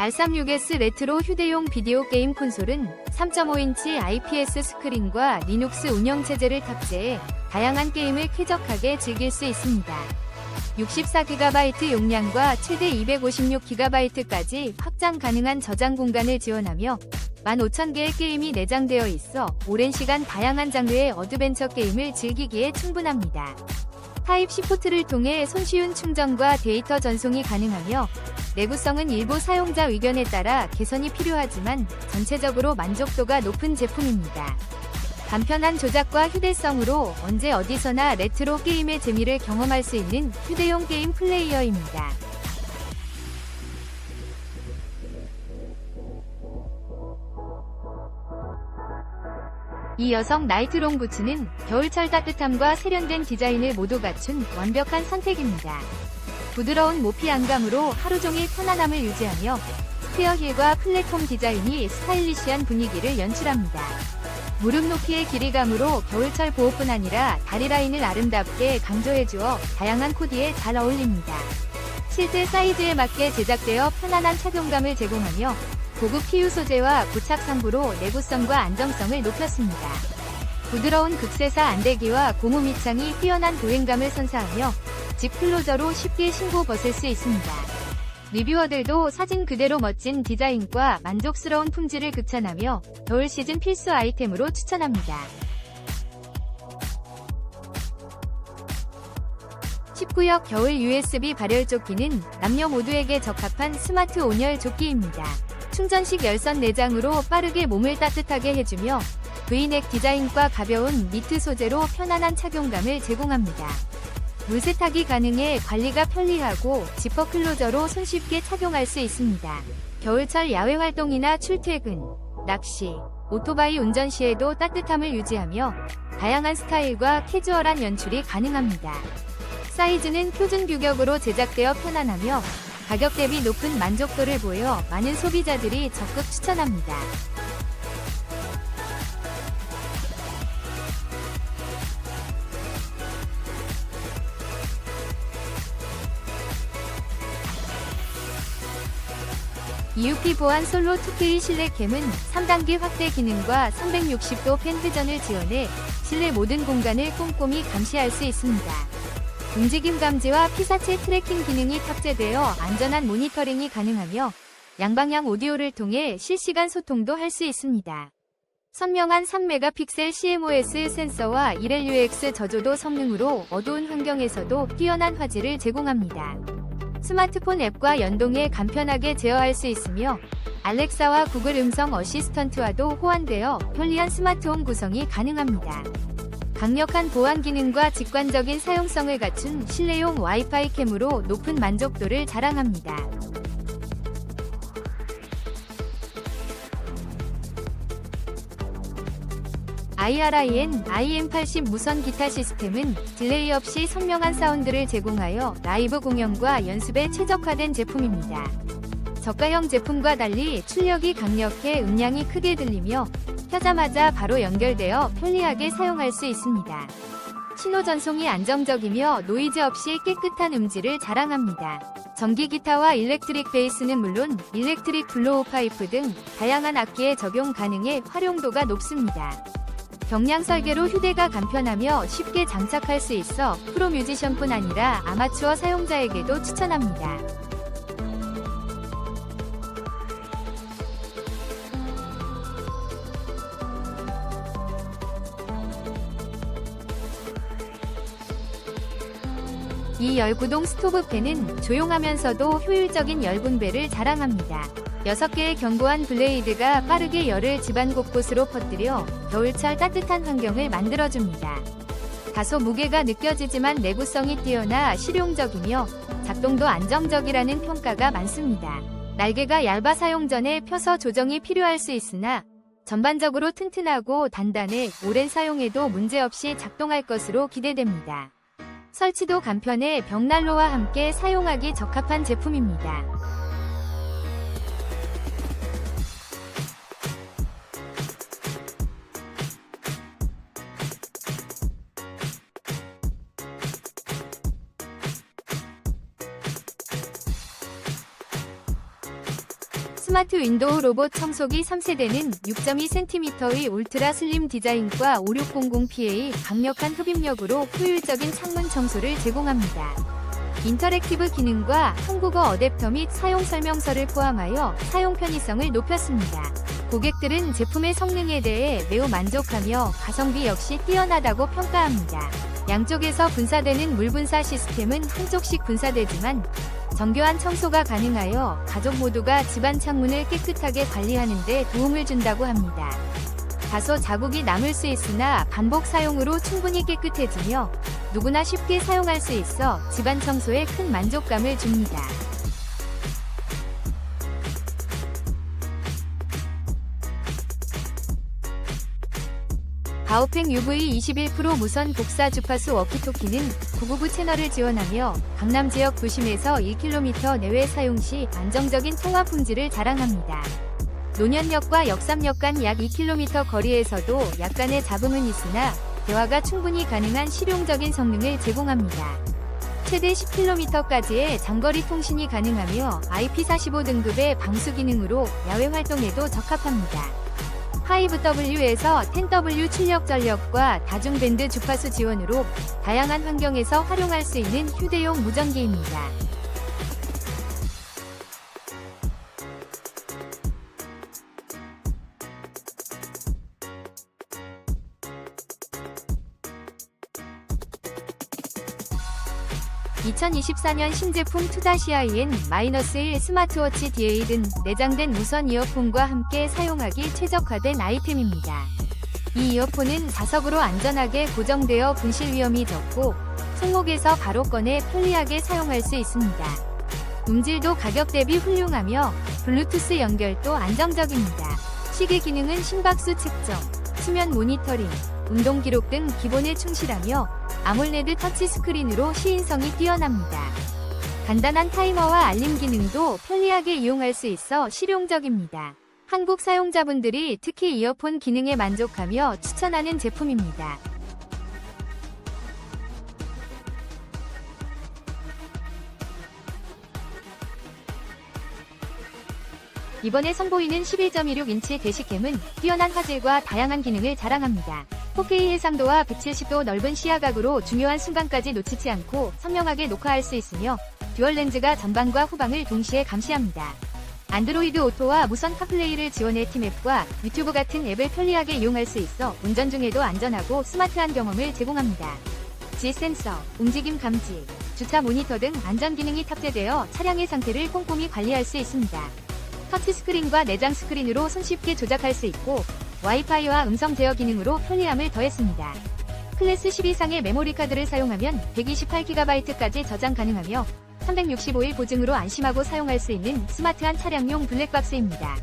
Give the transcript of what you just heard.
R36S 레트로 휴대용 비디오 게임 콘솔은 3.5인치 IPS 스크린과 리눅스 운영체제를 탑재해 다양한 게임을 쾌적하게 즐길 수 있습니다. 64GB 용량과 최대 256GB까지 확장 가능한 저장 공간을 지원하며 15,000개의 게임이 내장되어 있어 오랜 시간 다양한 장르의 어드벤처 게임을 즐기기에 충분합니다. 타입C 포트를 통해 손쉬운 충전과 데이터 전송이 가능하며 내구성은 일부 사용자 의견에 따라 개선이 필요하지만 전체적으로 만족도가 높은 제품입니다. 간편한 조작과 휴대성으로 언제 어디서나 레트로 게임의 재미를 경험할 수 있는 휴대용 게임 플레이어입니다. 이 여성 나이트롱 부츠는 겨울철 따뜻함과 세련된 디자인을 모두 갖춘 완벽한 선택입니다. 부드러운 모피 안감으로 하루 종일 편안함을 유지하며 스퀘어힐과 플랫폼 디자인이 스타일리시한 분위기를 연출합니다. 무릎 높이의 길이감으로 겨울철 보호뿐 아니라 다리 라인을 아름답게 강조해주어 다양한 코디에 잘 어울립니다. 실제 사이즈에 맞게 제작되어 편안한 착용감을 제공하며 고급 PU 소재와 부착 상부로 내구성과 안정성을 높였습니다. 부드러운 극세사 안대기와 고무 밑창이 뛰어난 보행감을 선사하며 집 클로저로 쉽게 신고 벗을 수 있습니다. 리뷰어들도 사진 그대로 멋진 디자인과 만족스러운 품질을 극찬하며 겨울 시즌 필수 아이템으로 추천합니다. 19역 겨울 USB 발열 조끼는 남녀 모두에게 적합한 스마트 온열 조끼입니다. 충전식 열선 내장으로 빠르게 몸을 따뜻하게 해주며 V넥 디자인과 가벼운 니트 소재로 편안한 착용감을 제공합니다. 물세탁이 가능해 관리가 편리하고 지퍼 클로저로 손쉽게 착용할 수 있습니다. 겨울철 야외 활동이나 출퇴근, 낚시, 오토바이 운전 시에도 따뜻함을 유지하며 다양한 스타일과 캐주얼한 연출이 가능합니다. 사이즈는 표준 규격으로 제작되어 편안하며 가격 대비 높은 만족도를 보여 많은 소비자들이 적극 추천합니다. EUP 보안 솔로 2K 실내 캠은 3단계 확대 기능과 360도 팬회전을 지원해 실내 모든 공간을 꼼꼼히 감시할 수 있습니다. 움직임 감지와 피사체 트래킹 기능이 탑재되어 안전한 모니터링이 가능하며 양방향 오디오를 통해 실시간 소통도 할 수 있습니다. 선명한 3메가픽셀 CMOS 센서와 1LUX 저조도 성능으로 어두운 환경에서도 뛰어난 화질을 제공합니다. 스마트폰 앱과 연동해 간편하게 제어할 수 있으며 알렉사와 구글 음성 어시스턴트와도 호환되어 편리한 스마트홈 구성이 가능합니다. 강력한 보안 기능과 직관적인 사용성을 갖춘 실내용 와이파이 캠으로 높은 만족도를 자랑합니다. IRIN IM80 무선 기타 시스템은 딜레이 없이 선명한 사운드를 제공하여 라이브 공연과 연습에 최적화된 제품입니다. 저가형 제품과 달리 출력이 강력해 음량이 크게 들리며 켜자마자 바로 연결되어 편리하게 사용할 수 있습니다. 신호 전송이 안정적이며 노이즈 없이 깨끗한 음질을 자랑합니다. 전기 기타와 일렉트릭 베이스는 물론 일렉트릭 블로우 파이프 등 다양한 악기에 적용 가능해 활용도가 높습니다. 경량 설계로 휴대가 간편하며 쉽게 장착할 수 있어 프로 뮤지션뿐 아니라 아마추어 사용자에게도 추천합니다. 이 열구동 스토브팬은 조용하면서도 효율적인 열분배를 자랑합니다. 6개의 견고한 블레이드가 빠르게 열을 집안 곳곳으로 퍼뜨려 겨울철 따뜻한 환경을 만들어줍니다. 다소 무게가 느껴지지만 내구성이 뛰어나 실용적이며 작동도 안정적이라는 평가가 많습니다. 날개가 얇아 사용 전에 펴서 조정이 필요할 수 있으나 전반적으로 튼튼하고 단단해 오랜 사용에도 문제없이 작동할 것으로 기대됩니다. 설치도 간편해 벽난로와 함께 사용하기 적합한 제품입니다. 스마트 윈도우 로봇 청소기 3세대는 6.2cm의 울트라 슬림 디자인과 5600PA 강력한 흡입력으로 효율적인 창문 청소를 제공합니다. 인터랙티브 기능과 한국어 어댑터 및 사용 설명서를 포함하여 사용 편의성을 높였습니다. 고객들은 제품의 성능에 대해 매우 만족하며 가성비 역시 뛰어나다고 평가합니다. 양쪽에서 분사되는 물 분사 시스템은 한쪽씩 분사되지만 정교한 청소가 가능하여 가족 모두가 집안 창문을 깨끗하게 관리하는 데 도움을 준다고 합니다. 다소 자국이 남을 수 있으나 반복 사용으로 충분히 깨끗해지며 누구나 쉽게 사용할 수 있어 집안 청소에 큰 만족감을 줍니다. 바오팽 UV 21% 무선 곡사 주파수 워키토키는 999 채널을 지원하며 강남 지역 도심에서 1km 내외 사용 시 안정적인 통화 품질을 자랑합니다. 노년역과 역삼역 간 약 2km 거리에서도 약간의 잡음은 있으나 대화가 충분히 가능한 실용적인 성능을 제공합니다. 최대 10km까지의 장거리 통신이 가능하며 IP45 등급의 방수 기능으로 야외 활동에도 적합합니다. 하이브 W에서 10W 출력 전력과 다중밴드 주파수 지원으로 다양한 환경에서 활용할 수 있는 휴대용 무전기입니다. (2024년) 신제품 2-IN-1 스마트워치 DA 등 내장된 무선 이어폰과 함께 사용하기 최적화된 아이템입니다. 이 이어폰은 자석으로 안전하게 고정되어 분실 위험이 적고 손목에서 바로 꺼내 편리하게 사용할 수 있습니다. 음질도 가격 대비 훌륭하며 블루투스 연결도 안정적입니다. 시계 기능은 심박수 측정, 수면 모니터링, 운동 기록 등 기본에 충실하며 아몰레드 터치 스크린으로 시인성이 뛰어납니다. 간단한 타이머와 알림 기능도 편리하게 이용할 수 있어 실용적입니다. 한국 사용자분들이 특히 이어폰 기능에 만족하며 추천하는 제품입니다. 이번에 선보이는 11.16인치 대시캠은 뛰어난 화질과 다양한 기능을 자랑합니다. 4K 해상도와 170도 넓은 시야각으로 중요한 순간까지 놓치지 않고 선명하게 녹화할 수 있으며 듀얼 렌즈가 전방과 후방을 동시에 감시합니다. 안드로이드 오토와 무선 카플레이를 지원해 팀앱과 유튜브 같은 앱을 편리하게 이용할 수 있어 운전 중에도 안전하고 스마트한 경험을 제공합니다. G 센서, 움직임 감지, 주차 모니터 등 안전 기능이 탑재되어 차량의 상태를 꼼꼼히 관리할 수 있습니다. 터치스크린과 내장 스크린으로 손쉽게 조작할 수 있고 와이파이와 음성 제어 기능으로 편리함을 더했습니다. 클래스 10 이상의 메모리 카드를 사용하면 128GB까지 저장 가능하며 365일 보증으로 안심하고 사용할 수 있는 스마트한 차량용 블랙박스입니다.